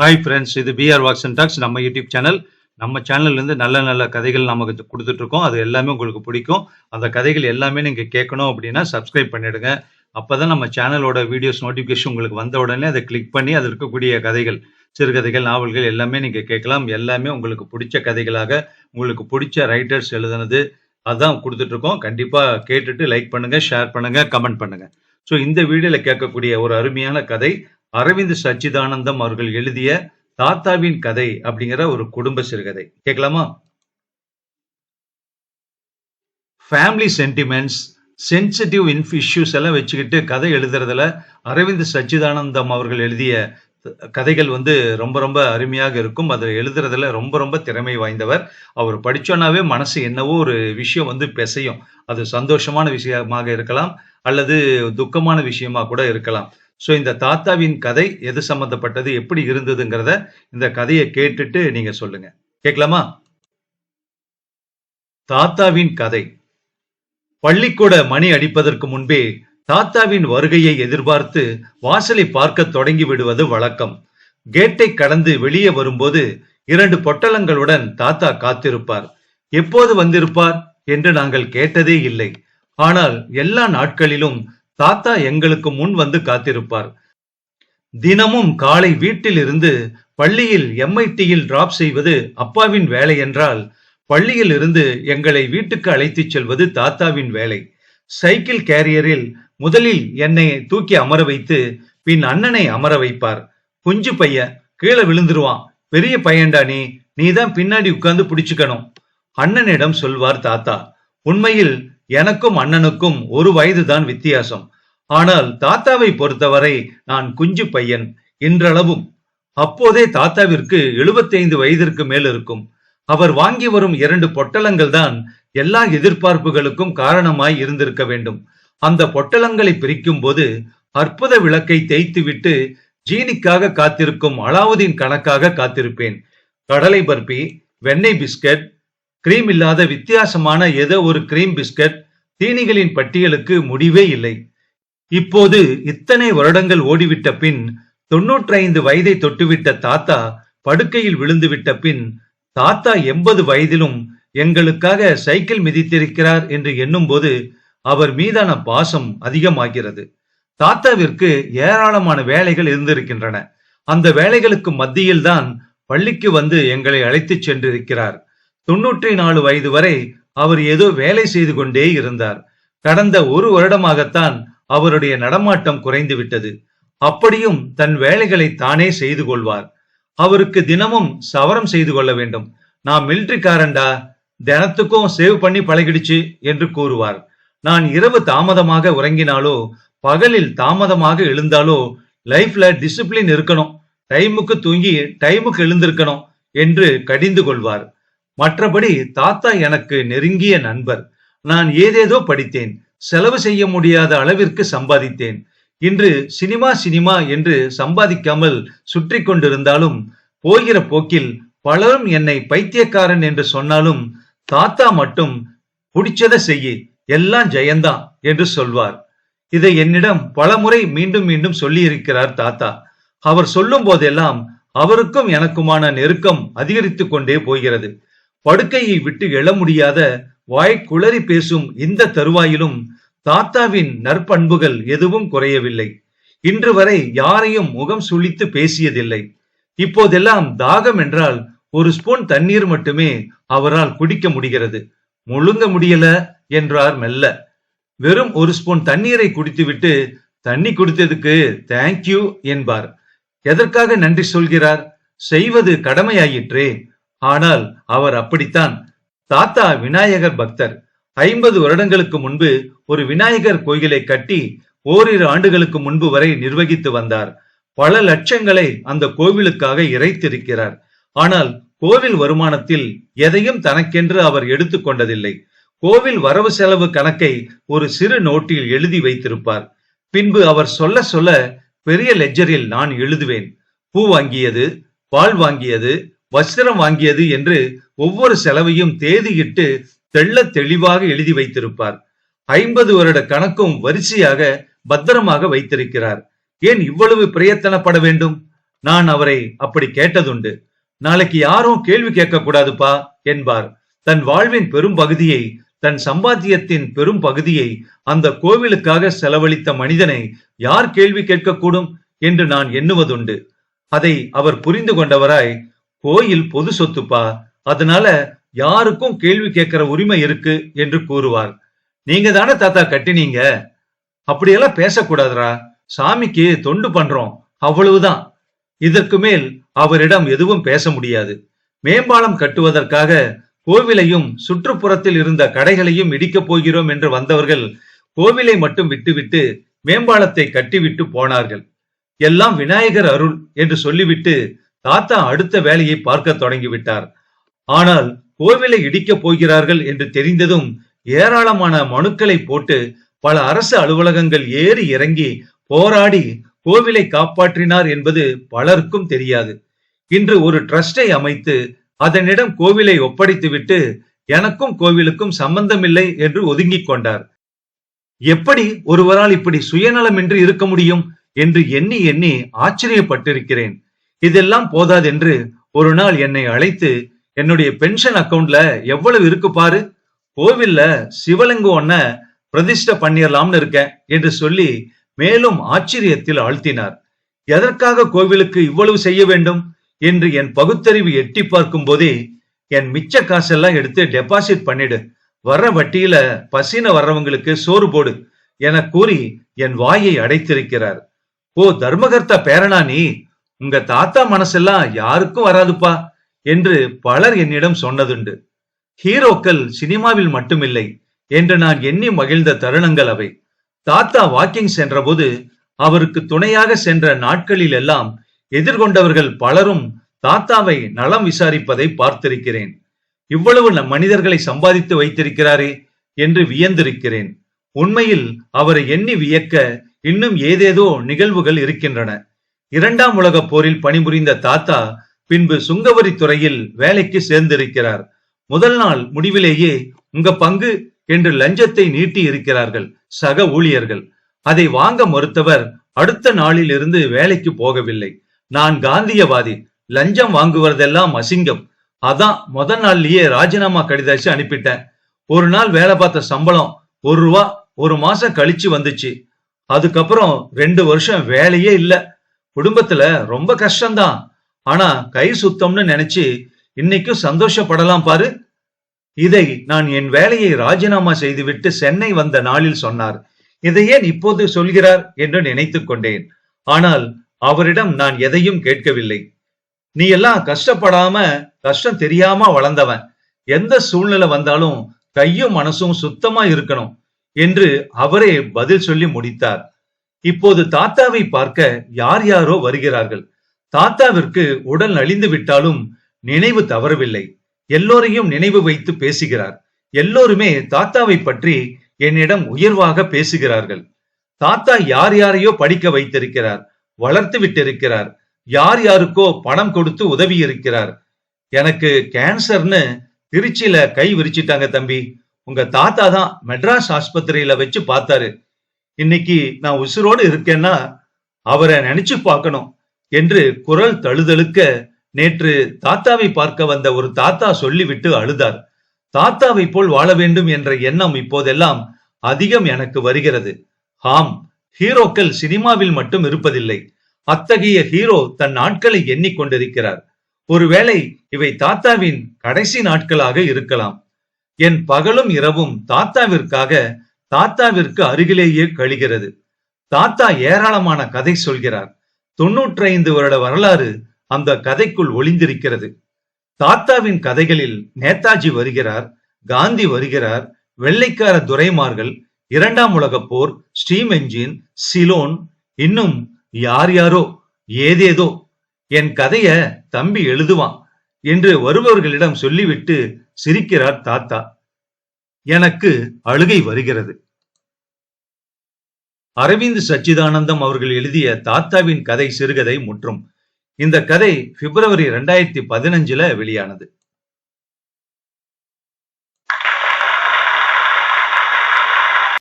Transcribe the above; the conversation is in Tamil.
ஹாய் ஃப்ரெண்ட்ஸ் இது பிஆர் வாக்ஸ் அண்ட் டாக்ஸ் நம்ம யூடியூப் சேனல் நம்ம சேனல்லேருந்து நல்ல நல்ல கதைகள் நமக்கு கொடுத்துட்டு இருக்கோம் அது எல்லாமே உங்களுக்கு பிடிக்கும். அந்த கதைகள் எல்லாமே நீங்கள் கேட்கணும் அப்படின்னா சப்ஸ்கிரைப் பண்ணிவிடுங்க அப்போ தான் நம்ம சேனலோட வீடியோஸ் நோட்டிஃபிகேஷன் உங்களுக்கு வந்த உடனே அதை கிளிக் பண்ணி அதில் இருக்கக்கூடிய கதைகள் சிறுகதைகள் நாவல்கள் எல்லாமே நீங்கள் கேட்கலாம். எல்லாமே உங்களுக்கு பிடிச்ச கதைகளாக உங்களுக்கு பிடிச்ச ரைட்டர்ஸ் எழுதுனது அதான் கொடுத்துட்ருக்கோம். கண்டிப்பாக கேட்டுட்டு லைக் பண்ணுங்கள் ஷேர் பண்ணுங்கள் கமெண்ட் பண்ணுங்கள் ஸோ இந்த வீடியோவில் கேட்கக்கூடிய ஒரு அருமையான கதை அரவிந்த் சச்சிதானந்தம் அவர்கள் எழுதிய தாத்தாவின் கதை அப்படிங்கிற ஒரு குடும்ப சிறுகதை. கேட்கலாமா? ஃபேமிலி சென்டிமெண்ட்ஸ் சென்சிட்டிவ் இன்ஃப் இஷ்யூஸ் எல்லாம் வச்சுக்கிட்டு கதை எழுதுறதுல அரவிந்த் சச்சிதானந்தம் அவர்கள் எழுதிய கதைகள் வந்து ரொம்ப ரொம்ப அருமையாக இருக்கும். அதை எழுதுறதுல ரொம்ப ரொம்ப திறமை வாய்ந்தவர். அவர் படித்தோன்னாவே மனசு என்னவோ ஒரு விஷயம் வந்து பிசையும். அது சந்தோஷமான விஷயமாக இருக்கலாம் அல்லது துக்கமான விஷயமா கூட இருக்கலாம். ஸோ இந்த தாத்தாவின் கதை எது சம்பந்தப்பட்டது எப்படி இருந்ததுங்கிறத இந்த கதையை கேட்டுட்டு நீங்க சொல்லுங்க. கேட்கலாமா? தாத்தாவின் கதை. பள்ளிக்கூட மணி அடிப்பதற்கு முன்பே தாத்தாவின் வருகையை எதிர்பார்த்து வாசலை பார்க்க தொடங்கி விடுவது வழக்கம். கேட்டை கடந்து வெளியே வரும்போது இரண்டு பொட்டலங்களுடன் தாத்தா காத்திருப்பார். எப்போது வந்திருப்பார்? என்று நாங்கள் கேட்டதே இல்லை. ஆனால் எல்லா நாட்களிலும் தாத்தா எங்களுக்கு முன் வந்து காத்திருப்பார். தினமும் காலை வீட்டில் இருந்து பள்ளியில் எம்ஐடியில் டிராப் செய்வது அப்பாவின் வேலை என்றால் பள்ளியில் இருந்து எங்களை வீட்டுக்கு அழைத்துச் செல்வது தாத்தாவின் வேலை. சைக்கிள் கேரியரில் முதலில் என்னை தூக்கி அமர வைத்து பின் அண்ணனை அமர வைப்பார். குஞ்சு பையன் கீழே விழுந்துருவான். பெரிய பையன்டா நீ நீதான் பின்னாடி உட்கார்ந்து பிடிச்சுக்கணும் அண்ணனிடம் சொல்வார் தாத்தா. உண்மையில் எனக்கும் அண்ணனுக்கும் ஒரு வயதுதான் வித்தியாசம். ஆனால் தாத்தாவை பொறுத்தவரை நான் குஞ்சு பையன் இன்றளவும். அப்போதே தாத்தாவிற்கு 75 வயதிற்கு மேல் இருக்கும். அவர் வாங்கி வரும் இரண்டு பொட்டலங்கள் தான் எல்லா எதிர்பார்ப்புகளுக்கும் காரணமாய் இருந்திருக்க வேண்டும். அந்த பொட்டலங்களை பிரிக்கும் போது அற்புத விளக்கை தேய்த்துவிட்டு ஜீனிக்காக காத்திருக்கும் அலாவுதீன் கணக்காக காத்திருப்பேன். கடலை பர்பி வெண்ணெய் பிஸ்கட் கிரீம் இல்லாத வித்தியாசமான ஏதோ ஒரு கிரீம் பிஸ்கட் தீனிகளின் பட்டியலுக்கு முடிவே இல்லை. இப்போது இத்தனை வருடங்கள் ஓடிவிட்ட பின் தொன்னூற்றைந்து வயதை தொட்டுவிட்ட தாத்தா படுக்கையில் விழுந்துவிட்ட பின் தாத்தா எண்பது வயதிலும் எங்களுக்காக சைக்கிள் மிதித்திருக்கிறார் என்று எண்ணும்போது அவர் மீதான பாசம் அதிகமாகிறது. தாத்தாவிற்கு ஏராளமான வேலைகள் இருந்திருக்கின்றன. அந்த வேலைகளுக்கு மத்தியில்தான் பள்ளிக்கு வந்து எங்களை அழைத்துச் சென்றிருக்கிறார். தொன்னூற்றி நாலு வயது வரை அவர் ஏதோ வேலை செய்து கொண்டே இருந்தார். கடந்த ஒரு வருடமாகத்தான் அவருடைய நடமாட்டம் குறைந்து விட்டது அப்படியும் தன் வேலைகளை தானே செய்து கொள்வார். அவருக்கு தினமும் சவரம் செய்து கொள்ள வேண்டும். நான் மிலிட்ரிக்காரன்டா தினத்துக்கும் சேவ் பண்ணி பழகிடுச்சு என்று கூறுவார். நான் இரவு தாமதமாக உறங்கினாலோ பகலில் தாமதமாக எழுந்தாலோ லைஃப்ல டிசிப்ளின் இருக்கணும். டைமுக்கு தூங்கி டைமுக்கு எழுந்திருக்கணும் என்று கடிந்து கொள்வார். மற்றபடி தாத்தா எனக்கு நெருங்கிய நண்பர். நான் ஏதேதோ படித்தேன். செலவு செய்ய முடியாத அளவிற்கு சம்பாதித்தேன். இன்று சினிமா சினிமா என்று சம்பாதிக்காமல் சுற்றி கொண்டிருந்தாலும் போகிற போக்கில் பலரும் என்னை பைத்தியக்காரன் என்று சொன்னாலும் தாத்தா மட்டும் பிடிச்சத செய்யி எல்லாம் ஜெயந்தான் என்று சொல்வார். இதை என்னிடம் பலமுறை மீண்டும் மீண்டும் சொல்லி இருக்கிறார் தாத்தா. அவர் சொல்லும் போதெல்லாம் அவருக்கும் எனக்குமான நெருக்கம் அதிகரித்து கொண்டே போகிறது. படுக்கையை விட்டு எழ முடியாத வாய் குளறி பேசும் இந்த தருவாயிலும் தாத்தாவின் நற்பண்புகள் எதுவும் குறையவில்லை. இன்று வரை யாரையும் முகம் சுழித்து பேசியதில்லை. இப்போதெல்லாம் தாகம் என்றால் ஒரு ஸ்பூன் தண்ணீர் மட்டுமே அவரால் குடிக்க முடிகிறது. முழுங்க முடியல என்றார் மெல்ல. வெறும் ஒரு ஸ்பூன் தண்ணீரை குடித்துவிட்டு தண்ணி குடித்ததுக்கு தேங்க்யூ என்பார். எதற்காக நன்றி சொல்கிறார்? செய்வது கடமையாயிற்றே. ஆனால் அவர் அப்படித்தான். தாத்தா விநாயகர் பக்தர். ஐம்பது வருடங்களுக்கு முன்பு ஒரு விநாயகர் கோயிலை கட்டி ஓரிரு ஆண்டுகளுக்கு முன்பு வரை நிர்வகித்து வந்தார். பல லட்சங்களை அந்த கோவிலுக்காக இறைத்திருக்கிறார். ஆனால் கோவில் வருமானத்தில் எதையும் தனக்கென்று அவர் எடுத்துக்கொண்டதில்லை கோவில் வரவு செலவு கணக்கை ஒரு சிறு நோட்டில் எழுதி வைத்திருப்பார். பின்பு அவர் சொல்ல சொல்ல பெரிய லெஜரில் நான் எழுதுவேன். பூ வாங்கியது பால் வாங்கியது வஸ்திரம் வாங்கியது என்று ஒவ்வொரு செலவையும் தேதியிட்டு தெள்ள தெளிவாக எழுதி வைத்திருப்பார். ஐம்பது வருட கணக்கும் வரிசையாக பத்திரமாக வைத்திருக்கிறார். ஏன் இவ்வளவு பிரயத்தனப்பட வேண்டும்? நான் அவரை அப்படி கேட்டதுண்டு. நாளைக்கு யாரும் கேள்வி கேட்கக்கூடாதுப்பா என்பார். தன் வாழ்வின் பெரும் பகுதியை தன் சம்பாத்தியத்தின் பெரும் பகுதியை அந்த கோவிலுக்காக செலவழித்த மனிதனை யார் கேள்வி கேட்கக்கூடும்? என்று நான் எண்ணுவதுண்டு. அதை அவர் புரிந்து கொண்டவராய் கோயில் பொது சொத்துப்பா? அதனால யாருக்கும் கேள்வி கேட்கிற உரிமை இருக்கு என்று கூறுவார் நீங்க தானே தாத்தா கட்டினீங்க. அப்படியெல்லாம் பேசக்கூடாதுரா? சாமிக்கு தொண்டு பண்றோம். அவ்வளவுதான். இதற்கு மேல் அவரிடம் எதுவும் பேச முடியாது. மேம்பாலம் கட்டுவதற்காக கோவிலையும் சுற்றுப்புறத்தில் இருந்த கடைகளையும் இடிக்கப் போகிறோம் என்று வந்தவர்கள் கோவிலை மட்டும் விட்டுவிட்டு மேம்பாலத்தை கட்டிவிட்டு போனார்கள். எல்லாம் விநாயகர் அருள் என்று சொல்லிவிட்டு தாத்தா அடுத்த வேலையை பார்க்க தொடங்கிவிட்டார். ஆனால் கோவிலை இடிக்கப் போகிறார்கள் என்று தெரிந்ததும் ஏராளமான மனுக்களை போட்டு பல அரசு அலுவலகங்கள் ஏறி இறங்கி போராடி கோவிலை காப்பாற்றினார் என்பது பலருக்கும் தெரியாது. இன்று ஒரு ட்ரஸ்டை அமைத்து அதனிடம் கோவிலை ஒப்படைத்துவிட்டு எனக்கும் கோவிலுக்கும் சம்பந்தமில்லை என்று ஒதுங்கிக் கொண்டார். எப்படி ஒருவரால் இப்படி சுயநலமின்றி இருக்க முடியும் என்று எண்ணி எண்ணி ஆச்சரியப்பட்டிருக்கிறேன். இதெல்லாம் போதாதென்று ஒரு நாள் என்னை அழைத்து என்னுடைய பென்ஷன் அக்கவுண்ட்ல எவ்வளவு இருக்கு பாரு? கோவில்ல சிவலிங்கம் ஒன்ன பிரதிஷ்டை பண்ணிடலாம்னு இருக்கேன் என்று சொல்லி மேலும் ஆச்சரியத்தில் ஆழ்த்தினார். எதற்காக கோவிலுக்கு இவ்வளவு செய்ய வேண்டும் என்று என் பகுத்தறிவு எட்டி பார்க்கும் போதே என் மிச்ச காசெல்லாம் எடுத்து டெபாசிட் பண்ணிடு. வர்ற வட்டியில பசின வர்றவங்களுக்கு சோறு போடு என கூறி என் வாயை அடைத்திருக்கிறார். ஓ தர்மகர்த்தா பேரனா நீ? உங்க தாத்தா மனசெல்லாம் யாருக்கும் வராதுப்பா என்று பலர் என்னிடம் சொன்னதுண்டு. ஹீரோக்கள் சினிமாவில் மட்டுமில்லை என்று நான் எண்ணி மகிழ்ந்த தருணங்கள் அவை. தாத்தா வாக்கிங் சென்றபோது அவருக்கு துணையாக சென்ற நாட்களில் எல்லாம் எதிர்கொண்டவர்கள் பலரும் தாத்தாவை நலம் விசாரிப்பதை பார்த்திருக்கிறேன். இவ்வளவு நம் மனிதர்களை சம்பாதித்து வைத்திருக்கிறாரே என்று வியந்திருக்கிறேன். உண்மையில் அவரை எண்ணி வியக்க இன்னும் ஏதேதோ நிகழ்வுகள் இருக்கின்றன. இரண்டாம் உலகப் போரில் பணிபுரிந்த தாத்தா பின்பு சுங்கவரி துறையில் வேலைக்கு சேர்ந்திருக்கிறார். முதல் நாள் முடிவிலேயே உங்க பங்கு என்று லஞ்சத்தை நீட்டி இருக்கிறார்கள் சக ஊழியர்கள். அதை வாங்க மறுத்தவர் அடுத்த நாளில் இருந்து வேலைக்கு போகவில்லை. நான் காந்தியவாதி. லஞ்சம் வாங்குவதெல்லாம் அசிங்கம். அதான் முதல் நாள்லயே ராஜினாமா கடிதாச்சு அனுப்பிட்டேன். ஒரு நாள் வேலை பார்த்த சம்பளம் ஒரு ரூபா ஒரு மாசம் கழிச்சு வந்துச்சு. அதுக்கப்புறம் ரெண்டு வருஷம் வேலையே இல்ல. குடும்பத்துல ரொம்ப கஷ்டம்தான். ஆனா கை சுத்தம்னு நினைச்சு இன்னைக்கும் சந்தோஷப்படலாம் பாரு. இதை நான் என் வேலையை ராஜினாமா செய்துவிட்டு சென்னை வந்த நாளில் சொன்னார். இதை ஏன் இப்போது சொல்கிறார் என்று நினைத்துக் கொண்டேன். ஆனால் அவரிடம் நான் எதையும் கேட்கவில்லை. நீ எல்லாம் கஷ்டப்படாம கஷ்டம் தெரியாம வளர்ந்தவன். எந்த சூழ்நிலை வந்தாலும் கையும் மனசும் சுத்தமா இருக்கணும் என்று அவரே பதில் சொல்லி முடித்தார். இப்போது தாத்தாவை பார்க்க யார் யாரோ வருகிறார்கள். தாத்தாவிற்கு உடல் நலிந்து விட்டாலும் நினைவு தவறவில்லை. எல்லோரையும் நினைவு வைத்து பேசுகிறார். எல்லோருமே தாத்தாவை பற்றி என்னிடம் உயர்வாக பேசுகிறார்கள். தாத்தா யார் யாரையோ படிக்க வைத்திருக்கிறார் வளர்த்து விட்டிருக்கிறார் யார் யாருக்கோ பணம் கொடுத்து உதவி இருக்கிறார் எனக்கு கேன்சர்னு திருச்சியில கை விரிச்சிட்டாங்க தம்பி. உங்க தாத்தா தான் மெட்ராஸ் ஆஸ்பத்திரியில வச்சு பார்த்தாரு. இன்னைக்கு நான் உசுரோடு இருக்கேன்னா அவரை நினைச்சு பார்க்கணும் என்று குரல் தழுதழுக்க நேற்று தாத்தாவை பார்க்க வந்த ஒரு தாத்தா சொல்லிவிட்டு அழுதார். தாத்தாவை போல் வாழ வேண்டும் என்ற எண்ணம் இப்போதெல்லாம் அதிகம் எனக்கு வருகிறது. ஆம் ஹீரோக்கள் சினிமாவில் மட்டும் இருப்பதில்லை. அத்தகைய ஹீரோ தன் நாட்களை எண்ணிக்கொண்டிருக்கிறார் ஒருவேளை இவை தாத்தாவின் கடைசி நாட்களாக இருக்கலாம். என் பகலும் இரவும் தாத்தாவிற்காக தாத்தாவிற்கு அருகிலேயே கழிகிறது. தாத்தா ஏராளமான கதை சொல்கிறார். தொன்னூற்றி ஐந்து வருட வரலாறு அந்த கதைக்குள் ஒளிந்திருக்கிறது. தாத்தாவின் கதைகளில் நேதாஜி வருகிறார் காந்தி வருகிறார் வெள்ளைக்கார துரைமார்கள் இரண்டாம் உலக போர் ஸ்டீம் என்ஜின் சிலோன் இன்னும் யார் யாரோ ஏதேதோ என் கதைய தம்பி எழுதுவான் என்று வருபவர்களிடம் சொல்லிவிட்டு சிரிக்கிறார் தாத்தா. எனக்கு அழுகை வருகிறது. அரவிந்த் சச்சிதானந்தம் அவர்கள் எழுதிய தாத்தாவின் கதை சிறுகதை முற்றும். இந்த கதை பிப்ரவரி ரெண்டாயிரத்தி பதினஞ்சுல வெளியானது.